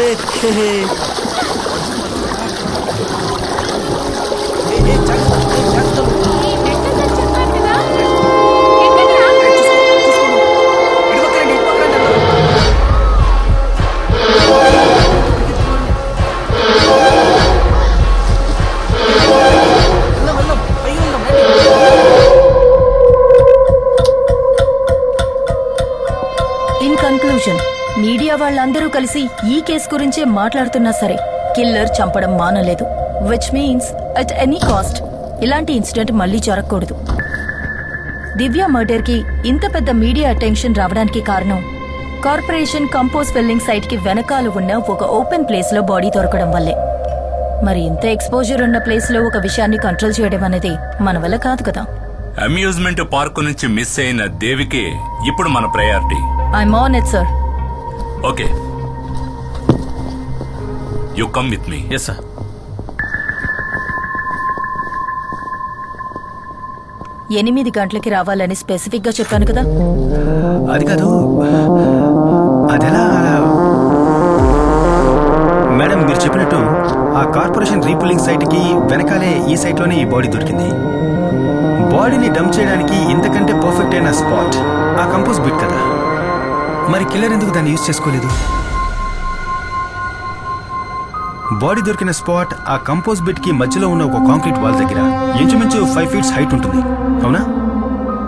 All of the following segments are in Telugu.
ఈ వాళ్ళందరూ కలిసి ఈ కేసు గురించే మాట్లాడుతున్నా సరే కిల్లర్ చంపడం మానలేదు. Which means at any cost ఇలాంటి ఇన్సిడెంట్ మళ్ళీ జరగకూడదు. దివ్య మర్డర్కి ఇంత పెద్ద మీడియా అటెన్షన్ రావడానికి కారణం కార్పొరేషన్ కంపోజ్ ఫిల్లింగ్ సైట్కి వెనకాల ఉన్న ఒక ఓపెన్ ప్లేస్లో బాడీ దొరకడం వల్లే. మరి ఇంత ఎక్స్పోజర్ ఉన్న ప్లేస్లో ఒక విషయాన్ని కంట్రోల్ చేయడం అనేది మన వల్ల కాదు కదా. అమ్యూజ్మెంట్ పార్క్ నుంచి మిస్ అయిన దేవికి ఇప్పుడు మన priority. I'm on it sir okay. You come with me yes sir ఎనిమిది గంటలకి రావాలని స్పెసిఫిక్గా చెప్పాను కదా? అది కాదు. అదెలా? మేడం మీరు చెప్పినట్టు ఆ కార్పొరేషన్ రీపులింగ్ సైట్కి వెనకాలే ఈ సైట్లోనే ఈ బాడీ దొరికింది. బాడీని డంప్ చేయడానికి ఇంతకంటే పర్ఫెక్ట్ అయిన స్పాట్ ఆ కంపోజ్ బిట్ కదా. మరి కిల్లర్ ఎందుకు దాన్ని యూజ్ చేసుకోలేదు? బాడీ దొరికిన స్పాట్ ఆ కంపోజ్ బిట్కి మధ్యలో ఉన్న ఒక కాంక్రీట్ వాల్ దగ్గర ఇంచుమించు ఫైవ్ ఫీట్స్ హైట్ ఉంటుంది. అవునా?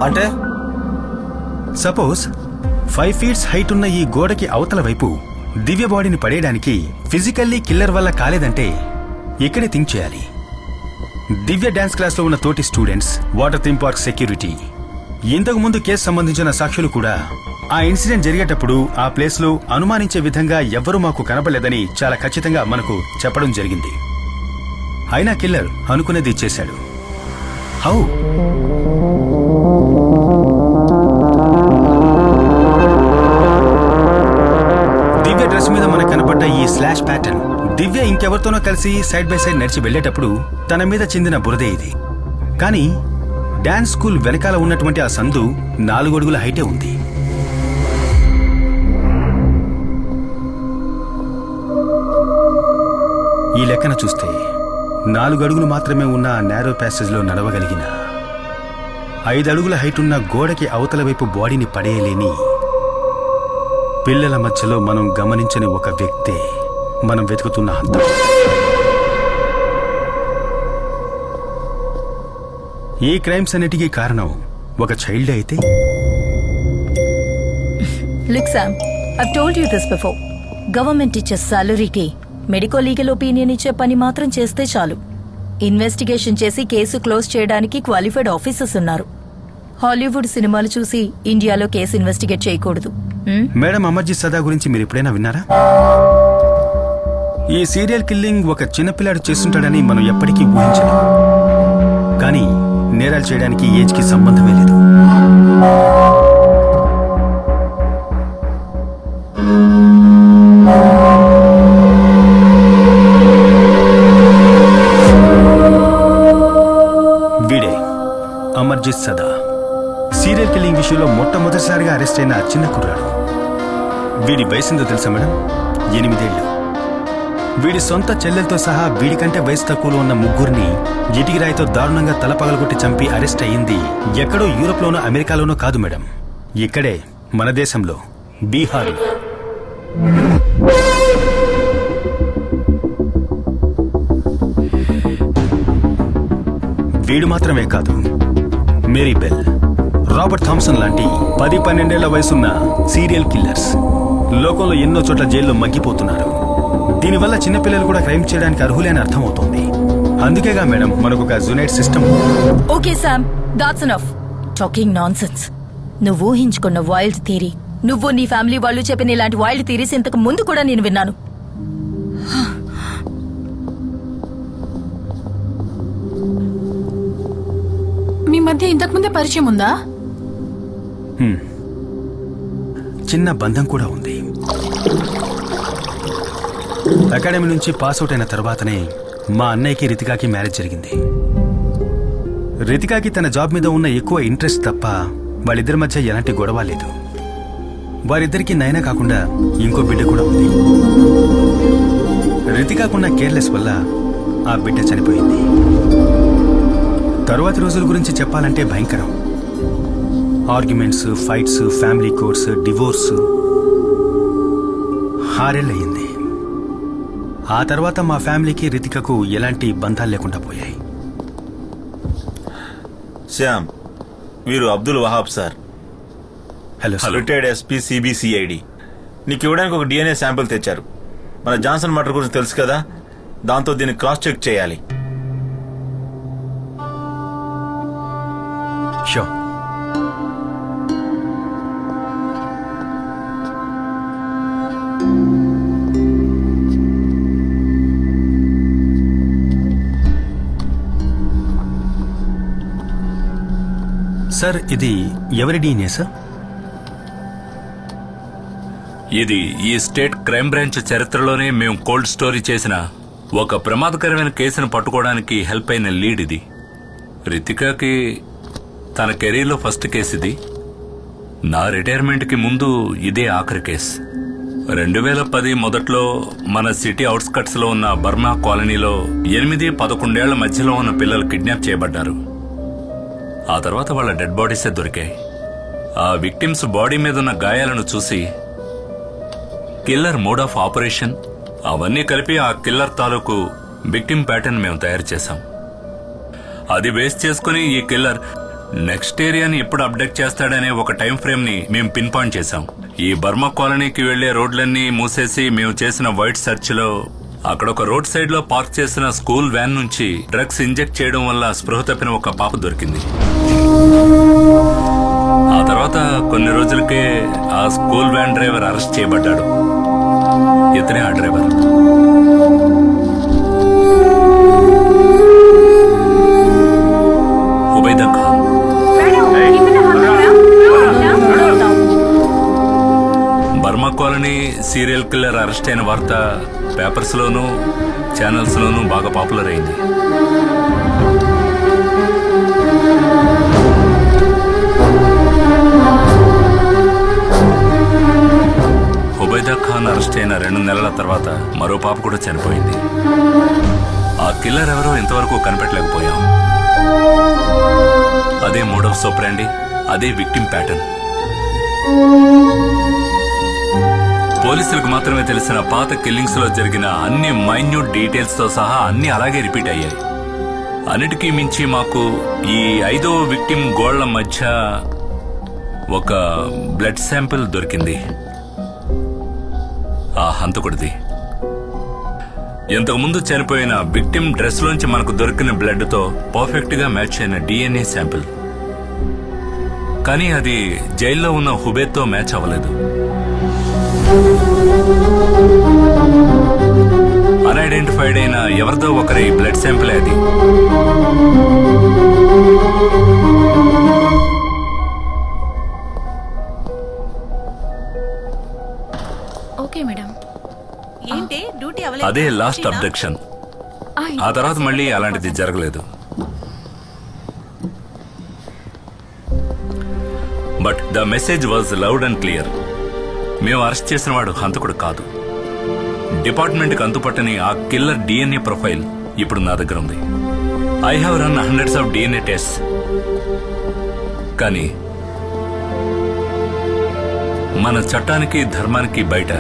అంటే? సపోజ్ ఫైవ్ ఫీట్స్ హైట్ ఉన్న ఈ గోడకి అవతల వైపు దివ్య బాడీని పడేయడానికి ఫిజికల్లీ కిల్లర్ వల్ల కాలేదంటే ఇక్కడే థింక్ చేయాలి. దివ్య డాన్స్ క్లాస్లో ఉన్న తోటి students water theme park security ఇంతకు ముందు కేసు సంబంధించిన సాక్షులు కూడా ఆ ఇన్సిడెంట్ జరిగేటప్పుడు ఆ ప్లేస్లో అనుమానించే విధంగా ఎవ్వరూ మాకు కనపడలేదని చాలా ఖచ్చితంగా మనకు చెప్పడం జరిగింది. అయినా కిల్లర్ అనుకునేది ఇచ్చేశాడు హౌ? దివ్య డ్రెస్ మీద మనకు కనపడ్డ ఈ స్లాష్ ప్యాటర్న్ దివ్య ఇంకెవరితోనో కలిసి సైడ్ బై సైడ్ నడిచి వెళ్ళేటప్పుడు తన మీద చెందిన బురదే ఇది. కానీ డాన్స్ స్కూల్ వెనకాల ఉన్నటువంటి ఆ సందు నాలుగు అడుగుల హైటే ఉంది. ఈ లెక్కన చూస్తే నాలుగు అడుగులు మాత్రమే ఉన్న నేరో ప్యాసేజ్లో నడవగలిగిన ఐదు అడుగుల హైట్ ఉన్న గోడకి అవతల వైపు బాడీని పడేయలేని పిల్లల మధ్యలో మనం గమనించని ఒక వ్యక్తే మనం వెతుకుతున్న హంతం ఈ క్రైమ్స్ అన్నిటికీ కారణం ఒక చైల్డ్ అయితే? Look Sam I told you this before government ఇచ్చే సాలరీకి మెడికో లీగల్ ఒపీనియన్ ఇచ్చే పని మాత్రం చేస్తే చాలు. ఇన్వెస్టిగేషన్ చేసి కేసు క్లోజ్ చేయడానికి క్వాలిఫైడ్ ఆఫీసర్స్ ఉన్నారు. హాలీవుడ్ సినిమాలు చూసి ఇండియాలో కేసు ఇన్వెస్టిగేట్ చేయకూడదు. మేడం అమర్జీ సదా గురించి మీరు ఎప్పుడైనా విన్నారా? ఈ సీరియల్ కిల్లింగ్ ఒక చిన్నపిల్లాడు చేస్తుంటాడని మనం ఎప్పటికీ ఊహించలేం. కానీ నేరాలు చేయడానికి ఏజ్కి సంబంధమే లేదు. ఇష్యూలో మొట్టమొదటిసారిగా అరెస్ట్ అయిన చిన్న కుర్రాడు. వీడి వయసుందో తెలుసా మేడం? ఎనిమిదేళ్ళు. వీడి సొంత చెల్లెలతో సహా వీడికంటే వయసు తక్కువలో ఉన్న ముగ్గురిని ఇటికిరాయితో దారుణంగా తలపగలగొట్టి చంపి అరెస్ట్ అయ్యింది ఎక్కడో యూరోప్లోనో అమెరికాలోనో కాదు మేడం. ఇక్కడే మన దేశంలో బీహార్లో వీడు మాత్రమే కాదు మేరీ బెల్. రాబర్ట్ థామ్సన్ లాంటి పది పన్నెండేళ్ళ వయసున్న సీరియల్ కిల్లర్స్ లోకంలో ఎన్నో చోట్ల జైల్లో మగ్గిపోతున్నారు. దీనివల్ల చిన్నపిల్లలు కూడా క్రైమ్ చేయడానికి అర్హులే అని అర్థమవుతోంది. అందుకేగా మేడం మనకు ఒక జునైట్ system. Okay Sam that's enough talking nonsense నువ్వు ఊహించుకున్న వైల్డ్ థీరీ నువ్వు నీ ఫ్యామిలీ వాళ్ళు చెప్పిన ఇలాంటి వైల్డ్ థీరీస్ ఇంతకు ముందు కూడా నేను విన్నాను. మీ మధ్య ఇంతకుముందే పరిచయం ఉందా? చిన్న బంధం కూడా ఉంది. అకాడమీ నుంచి పాస్ అవుట్ అయిన తర్వాతనే మా అన్నయ్యకి రితికాకి మ్యారేజ్ జరిగింది. రితికాకి తన జాబ్ మీద ఉన్న ఎక్కువ ఇంట్రెస్ట్ తప్ప వాళ్ళిద్దరి మధ్య ఎలాంటి గొడవ లేదు. వారిద్దరికీ నయనా కాకుండా ఇంకో బిడ్డ కూడా ఉంది. రితికాకున్న కేర్లెస్ వల్ల ఆ బిడ్డ చనిపోయింది. తరువాతి రోజుల గురించి చెప్పాలంటే భయంకరం. Arguments fights family courts divorce ఆరేళ్ళయింది ఆ తర్వాత మా ఫ్యామిలీకి రితికకు ఎలాంటి బంధాలు లేకుండా పోయాయి. శ్యామ్ వీరు Abdul Wahab sir. Hello retired SP CBCID నీకు ఇవ్వడానికి ఒక డిఎన్ఏ శాంపిల్ తెచ్చారు. మన జాన్సన్ మటర్ గురించి తెలుసు కదా? దాంతో దీన్ని క్రాస్ చెక్ చేయాలి. షో సార్ ఇది ఎవరి డీనే సార్? ఇది ఈ స్టేట్ క్రైమ్ బ్రాంచ్ చరిత్రలోనే మేము కోల్డ్ స్టోరీ చేసిన ఒక ప్రమాదకరమైన కేసును పట్టుకోవడానికి హెల్ప్ అయిన లీడ్ ఇది. రితికాకి తన కెరీర్లో ఫస్ట్ కేసు ఇది. నా రిటైర్మెంట్కి ముందు ఇదే ఆఖరి కేసు. రెండు వేల పది మొదట్లో మన సిటీ అవుట్స్కట్స్లో ఉన్న బర్మా కాలనీలో ఎనిమిది పదకొండేళ్ళ మధ్యలో ఉన్న పిల్లలు కిడ్నాప్ చేయబడ్డారు. ఆ తర్వాత వాళ్ళ డెడ్ బాడీసే దొరికాయి. ఆ విక్టిమ్స్ బాడీ మీద ఉన్న గాయాలను చూసి కిల్లర్ మోడ్ ఆఫ్ ఆపరేషన్ అవన్నీ కలిపి ఆ కిల్లర్ తాలూకు విక్టిమ్ ప్యాటర్న్ మేము తయారు చేశాం. అది బేస్ చేసుకుని ఈ కిల్లర్ నెక్స్ట్ ఏరియాని ఎప్పుడు అప్డేట్ చేస్తాడనే ఒక టైం ఫ్రేమ్ని మేము పిన్ పాయింట్ చేశాం. ఈ బర్మా కాలనీకి వెళ్ళే రోడ్లన్నీ మూసేసి మేము చేసిన వైట్ సెర్చ్లో అక్కడ ఒక రోడ్ సైడ్లో పార్క్ చేసిన స్కూల్ వ్యాన్ నుంచి డ్రగ్స్ ఇంజెక్ట్ చేయడం వల్ల స్పృహ తప్పిన ఒక పాప దొరికింది. ఆ తర్వాత కొన్ని రోజులకే ఆ స్కూల్ వ్యాన్ డ్రైవర్ అరెస్ట్ చేయబడ్డాడు. ఇతనే ఆ driver. Ubaida Khan Burma colony serial killer arrest అయిన వార్త పేపర్స్లోనూ ఛానల్స్లోనూ బాగా పాపులర్ అయింది. ఉబైదా ఖాన్ అరెస్ట్ అయిన రెండు నెలల తర్వాత మరో పాప కూడా చనిపోయింది. ఆ కిల్లర్ ఎవరో ఇంతవరకు కనిపెట్టలేకపోయాం. అదే మూడవ సోప్రాండి అదే విక్టిమ్ ప్యాటర్న్ పోలీసులకు మాత్రమే తెలిసిన పాత కిల్లింగ్స్లో జరిగిన అన్ని మైన్యూట్ డీటెయిల్స్తో సహా అన్ని అలాగే రిపీట్ అయ్యాయి. అన్నిటికీ మించి మాకు ఈ ఐదో విక్టిమ్ గోళ్ళ మధ్య ఒక బ్లడ్ శాంపిల్ దొరికింది. ఆ హంతకుడిది. ఇంతకుముందు చనిపోయిన విక్టిమ్ డ్రెస్ లోంచి మనకు దొరికిన బ్లడ్తో పర్ఫెక్ట్గా పర్ఫెక్ట్గా మ్యాచ్ అయిన డిఎన్ఏ శాంపిల్ కానీ అది జైల్లో ఉన్న హుబేత్తో మ్యాచ్ అవ్వలేదు. అన్ఐడెంటిఫైడ్ అయిన ఎవరిదో ఒకరి బ్లడ్ శాంపిల్ అది. Okay madam. ఏంటి? డ్యూటీ అదే లాస్ట్ అబ్డక్షన్ ఆ, ఆ తర్వాత మళ్ళీ అలాంటిది జరగలేదు. But the message was loud and clear మేము అరెస్ట్ చేసిన వాడు హంతకుడు కాదు. డిపార్ట్మెంట్కి అంతుపట్టని ఆ కిల్లర్ డిఎన్ఏ ప్రొఫైల్ ఇప్పుడు నా దగ్గర ఉంది. I have run hundreds of DNA test కానీ మన చట్టానికి ధర్మానికి బయట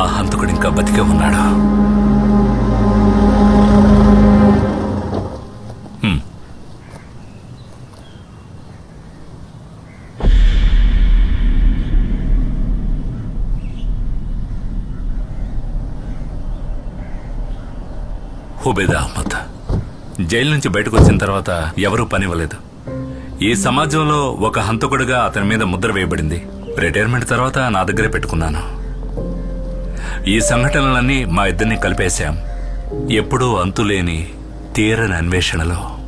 ఆ హంతకుడు ఇంకా బతికే ఉన్నాడు. హ్మ్. అహ్మద్. జైలు నుంచి బయటకు వచ్చిన తర్వాత ఎవరూ పనివ్వలేదు. ఈ సమాజంలో ఒక హంతకుడిగా అతని మీద ముద్ర వేయబడింది. రిటైర్మెంట్ తర్వాత నా దగ్గరే పెట్టుకున్నాను. ఈ సంఘటనలన్నీ మా ఇద్దరిని కలిపేశాం. ఎప్పుడూ అంతులేని తీరని అన్వేషణలో.